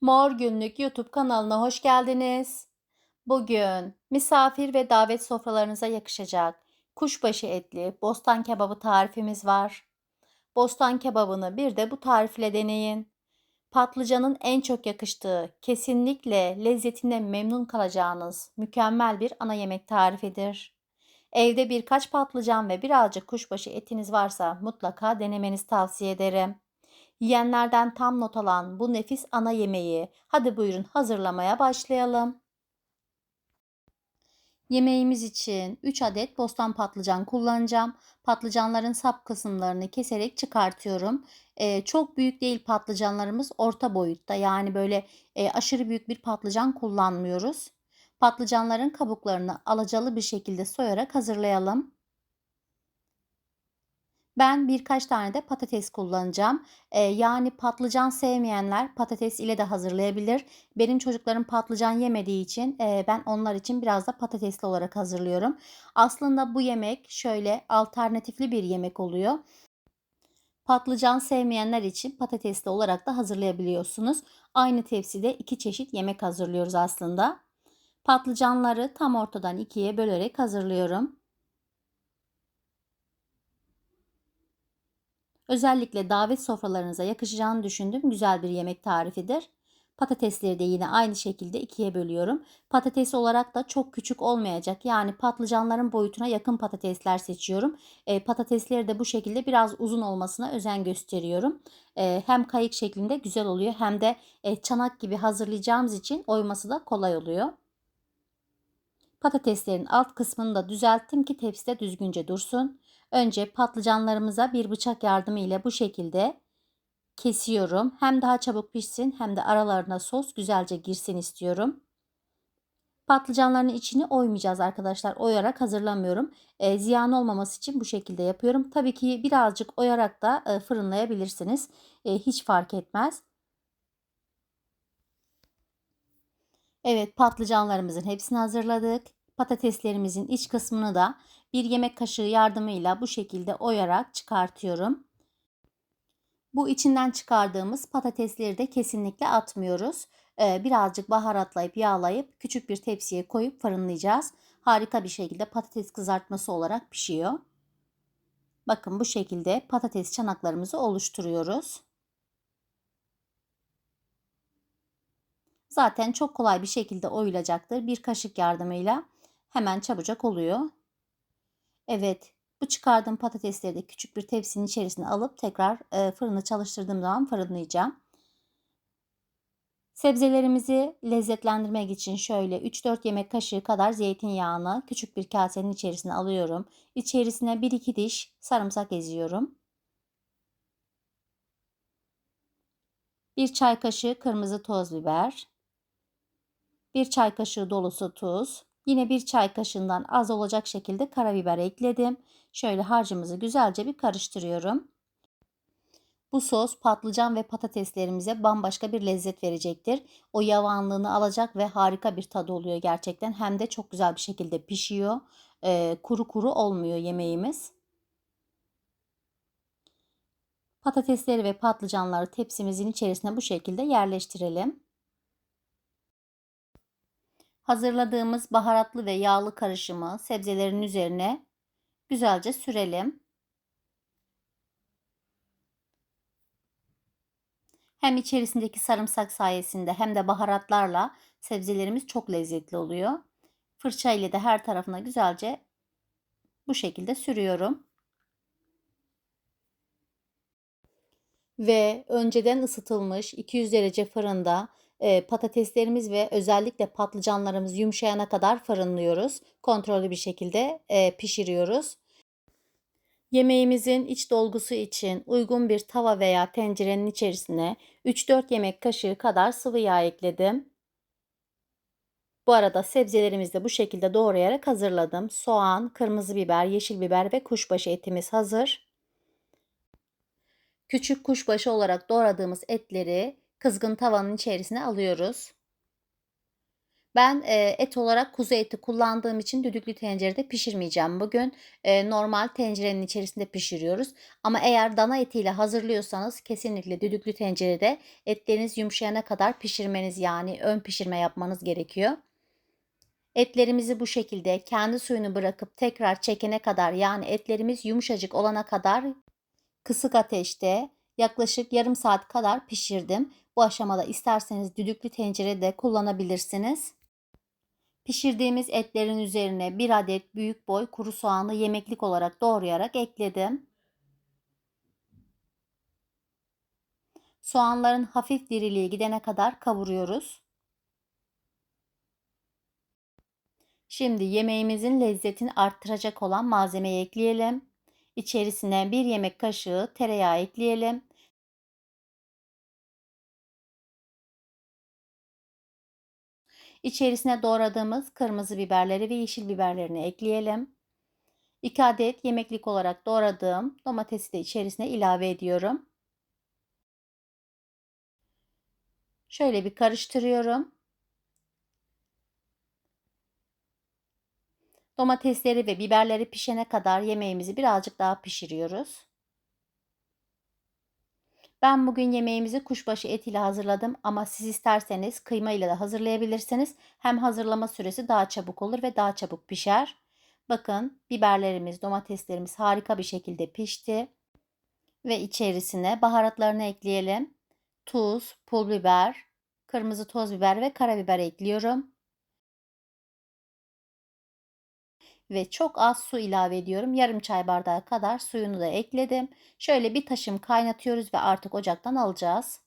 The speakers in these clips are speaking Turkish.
Mor Günlük YouTube kanalına hoş geldiniz. Bugün misafir ve davet sofralarınıza yakışacak kuşbaşı etli bostan kebabı tarifimiz var. Bostan kebabını bir de bu tarifle deneyin. Patlıcanın en çok yakıştığı, kesinlikle lezzetine memnun kalacağınız mükemmel bir ana yemek tarifidir. Evde birkaç patlıcan ve birazcık kuşbaşı etiniz varsa mutlaka denemenizi tavsiye ederim. Yiyenlerden tam not alan bu nefis ana yemeği hadi buyurun hazırlamaya başlayalım. Yemeğimiz için 3 adet bostan patlıcan kullanacağım. Patlıcanların sap kısımlarını keserek çıkartıyorum. Ee, çok büyük değil patlıcanlarımız orta boyutta yani böyle e, aşırı büyük bir patlıcan kullanmıyoruz. Patlıcanların kabuklarını alacalı bir şekilde soyarak hazırlayalım. Ben birkaç tane de patates kullanacağım. Eee, yani patlıcan sevmeyenler patates ile de hazırlayabilir. Benim çocuklarım patlıcan yemediği için eee, ben onlar için biraz da patatesli olarak hazırlıyorum. Aslında bu yemek şöyle alternatifli bir yemek oluyor. Patlıcan sevmeyenler için patatesli olarak da hazırlayabiliyorsunuz. Aynı tepside iki çeşit yemek hazırlıyoruz aslında. Patlıcanları tam ortadan ikiye bölerek hazırlıyorum. Özellikle davet sofralarınıza yakışacağını düşündüğüm güzel bir yemek tarifidir. Patatesleri de yine aynı şekilde ikiye bölüyorum. Patates olarak da çok küçük olmayacak. Yani patlıcanların boyutuna yakın patatesler seçiyorum. E, patatesleri de bu şekilde biraz uzun olmasına özen gösteriyorum. E, hem kayık şeklinde güzel oluyor hem de e, çanak gibi hazırlayacağımız için oyması da kolay oluyor. Patateslerin alt kısmını da düzelttim ki tepside düzgünce dursun. Önce patlıcanlarımıza bir bıçak yardımı ile bu şekilde kesiyorum. Hem daha çabuk pişsin hem de aralarına sos güzelce girsin istiyorum. Patlıcanların içini oymayacağız arkadaşlar. Oyarak hazırlamıyorum. E, ziyan olmaması için bu şekilde yapıyorum. Tabii ki birazcık oyarak da e, fırınlayabilirsiniz. E, hiç fark etmez. Evet patlıcanlarımızın hepsini hazırladık. Patateslerimizin iç kısmını da bir yemek kaşığı yardımıyla bu şekilde oyarak çıkartıyorum. Bu içinden çıkardığımız patatesleri de kesinlikle atmıyoruz. Ee, birazcık baharatlayıp yağlayıp küçük bir tepsiye koyup fırınlayacağız. Harika bir şekilde patates kızartması olarak pişiyor. Bakın bu şekilde patates çanaklarımızı oluşturuyoruz. Zaten çok kolay bir şekilde oyulacaktır. Bir kaşık yardımıyla hemen çabucak oluyor. Evet bu çıkardığım patatesleri de küçük bir tepsinin içerisine alıp tekrar e, fırını çalıştırdığım zaman fırınlayacağım. Sebzelerimizi lezzetlendirmek için şöyle 3-4 yemek kaşığı kadar zeytinyağını küçük bir kasenin içerisine alıyorum. İçerisine 1-2 diş sarımsak eziyorum. 1 çay kaşığı kırmızı toz biber. 1 çay kaşığı dolusu tuz. Yine bir çay kaşığından az olacak şekilde karabiber ekledim. Şöyle harcımızı güzelce bir karıştırıyorum. Bu sos patlıcan ve patateslerimize bambaşka bir lezzet verecektir. O yavanlığını alacak ve harika bir tadı oluyor gerçekten. Hem de çok güzel bir şekilde pişiyor. Ee, kuru kuru olmuyor yemeğimiz. Patatesleri ve patlıcanları tepsimizin içerisine bu şekilde yerleştirelim. Hazırladığımız baharatlı ve yağlı karışımı sebzelerin üzerine güzelce sürelim. Hem içerisindeki sarımsak sayesinde hem de baharatlarla sebzelerimiz çok lezzetli oluyor. Fırça ile de her tarafına güzelce bu şekilde sürüyorum. Ve önceden ısıtılmış 200 derece fırında e, patateslerimiz ve özellikle patlıcanlarımız yumuşayana kadar fırınlıyoruz. Kontrollü bir şekilde e, pişiriyoruz. Yemeğimizin iç dolgusu için uygun bir tava veya tencerenin içerisine 3-4 yemek kaşığı kadar sıvı yağ ekledim. Bu arada sebzelerimizi de bu şekilde doğrayarak hazırladım. Soğan, kırmızı biber, yeşil biber ve kuşbaşı etimiz hazır. Küçük kuşbaşı olarak doğradığımız etleri kızgın tavanın içerisine alıyoruz. Ben, eee, et olarak kuzu eti kullandığım için düdüklü tencerede pişirmeyeceğim bugün. Eee, normal tencerenin içerisinde pişiriyoruz ama eğer dana etiyle hazırlıyorsanız kesinlikle düdüklü tencerede etleriniz yumuşayana kadar pişirmeniz, yani ön pişirme yapmanız gerekiyor. Etlerimizi bu şekilde kendi suyunu bırakıp tekrar çekene kadar, yani etlerimiz yumuşacık olana kadar kısık ateşte yaklaşık yarım saat kadar pişirdim. Bu aşamada isterseniz düdüklü tencere de kullanabilirsiniz. Pişirdiğimiz etlerin üzerine 1 adet büyük boy kuru soğanı yemeklik olarak doğrayarak ekledim. Soğanların hafif diriliği gidene kadar kavuruyoruz. Şimdi yemeğimizin lezzetini arttıracak olan malzemeyi ekleyelim. İçerisine 1 yemek kaşığı tereyağı ekleyelim. İçerisine doğradığımız kırmızı biberleri ve yeşil biberlerini ekleyelim. 2 adet yemeklik olarak doğradığım domatesi de içerisine ilave ediyorum. Şöyle bir karıştırıyorum. Domatesleri ve biberleri pişene kadar yemeğimizi birazcık daha pişiriyoruz. Ben bugün yemeğimizi kuşbaşı etiyle hazırladım ama siz isterseniz kıyma ile de hazırlayabilirsiniz. Hem hazırlama süresi daha çabuk olur ve daha çabuk pişer. Bakın biberlerimiz, domateslerimiz harika bir şekilde pişti. Ve içerisine baharatlarını ekleyelim. Tuz, pul biber, kırmızı toz biber ve karabiber ekliyorum. Ve çok az su ilave ediyorum. Yarım çay bardağı kadar suyunu da ekledim. Şöyle bir taşım kaynatıyoruz ve artık ocaktan alacağız.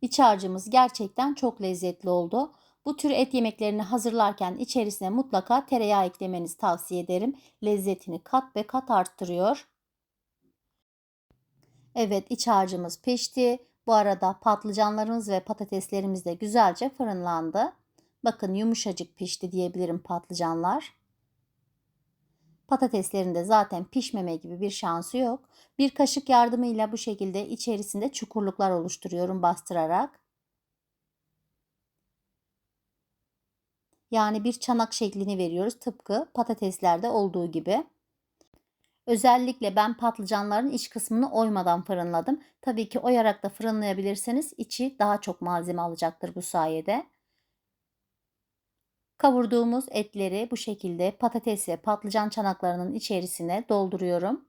İç harcımız gerçekten çok lezzetli oldu. Bu tür et yemeklerini hazırlarken içerisine mutlaka tereyağı eklemenizi tavsiye ederim. Lezzetini kat ve kat arttırıyor. Evet iç harcımız pişti. Bu arada patlıcanlarımız ve patateslerimiz de güzelce fırınlandı. Bakın yumuşacık pişti diyebilirim patlıcanlar. Patateslerin de zaten pişmeme gibi bir şansı yok. Bir kaşık yardımıyla bu şekilde içerisinde çukurluklar oluşturuyorum bastırarak. Yani bir çanak şeklini veriyoruz tıpkı patateslerde olduğu gibi. Özellikle ben patlıcanların iç kısmını oymadan fırınladım. Tabii ki oyarak da fırınlayabilirseniz içi daha çok malzeme alacaktır bu sayede. Kavurduğumuz etleri bu şekilde patates ve patlıcan çanaklarının içerisine dolduruyorum.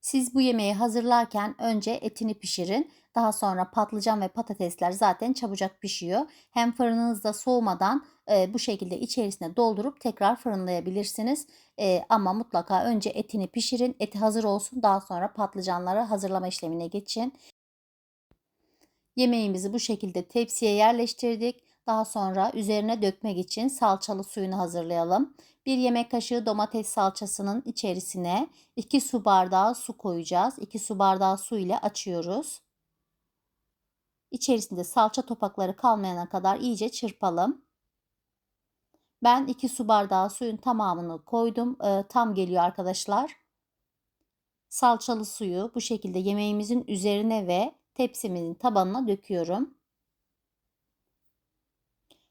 Siz bu yemeği hazırlarken önce etini pişirin. Daha sonra patlıcan ve patatesler zaten çabucak pişiyor. Hem fırınınızda soğumadan e, bu şekilde içerisine doldurup tekrar fırınlayabilirsiniz. E, ama mutlaka önce etini pişirin. Eti hazır olsun. Daha sonra patlıcanları hazırlama işlemine geçin. Yemeğimizi bu şekilde tepsiye yerleştirdik. Daha sonra üzerine dökmek için salçalı suyunu hazırlayalım. 1 yemek kaşığı domates salçasının içerisine 2 su bardağı su koyacağız. 2 su bardağı su ile açıyoruz. İçerisinde salça topakları kalmayana kadar iyice çırpalım. Ben 2 su bardağı suyun tamamını koydum. E, tam geliyor arkadaşlar. Salçalı suyu bu şekilde yemeğimizin üzerine ve tepsimizin tabanına döküyorum.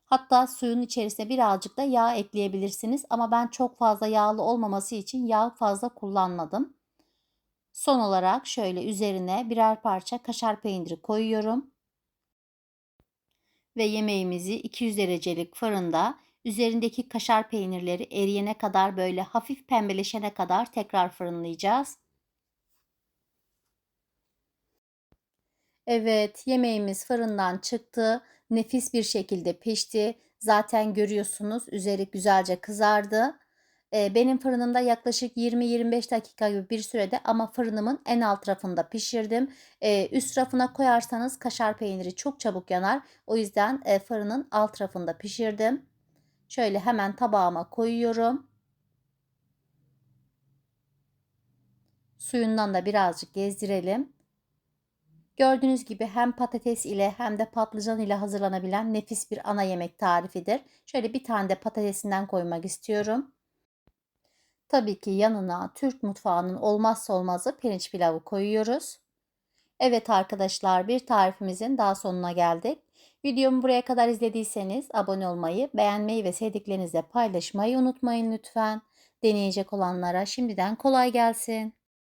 Hatta suyun içerisine birazcık da yağ ekleyebilirsiniz ama ben çok fazla yağlı olmaması için yağ fazla kullanmadım. Son olarak şöyle üzerine birer parça kaşar peyniri koyuyorum. Ve yemeğimizi 200 derecelik fırında üzerindeki kaşar peynirleri eriyene kadar böyle hafif pembeleşene kadar tekrar fırınlayacağız. Evet, yemeğimiz fırından çıktı. Nefis bir şekilde pişti. Zaten görüyorsunuz üzeri güzelce kızardı. Ee, benim fırınımda yaklaşık 20-25 dakika gibi bir sürede ama fırınımın en alt rafında pişirdim. Ee, üst rafına koyarsanız kaşar peyniri çok çabuk yanar. O yüzden e, fırının alt rafında pişirdim. Şöyle hemen tabağıma koyuyorum. Suyundan da birazcık gezdirelim. Gördüğünüz gibi hem patates ile hem de patlıcan ile hazırlanabilen nefis bir ana yemek tarifidir. Şöyle bir tane de patatesinden koymak istiyorum. Tabii ki yanına Türk mutfağının olmazsa olmazı pirinç pilavı koyuyoruz. Evet arkadaşlar bir tarifimizin daha sonuna geldik. Videomu buraya kadar izlediyseniz abone olmayı, beğenmeyi ve sevdiklerinizle paylaşmayı unutmayın lütfen. Deneyecek olanlara şimdiden kolay gelsin.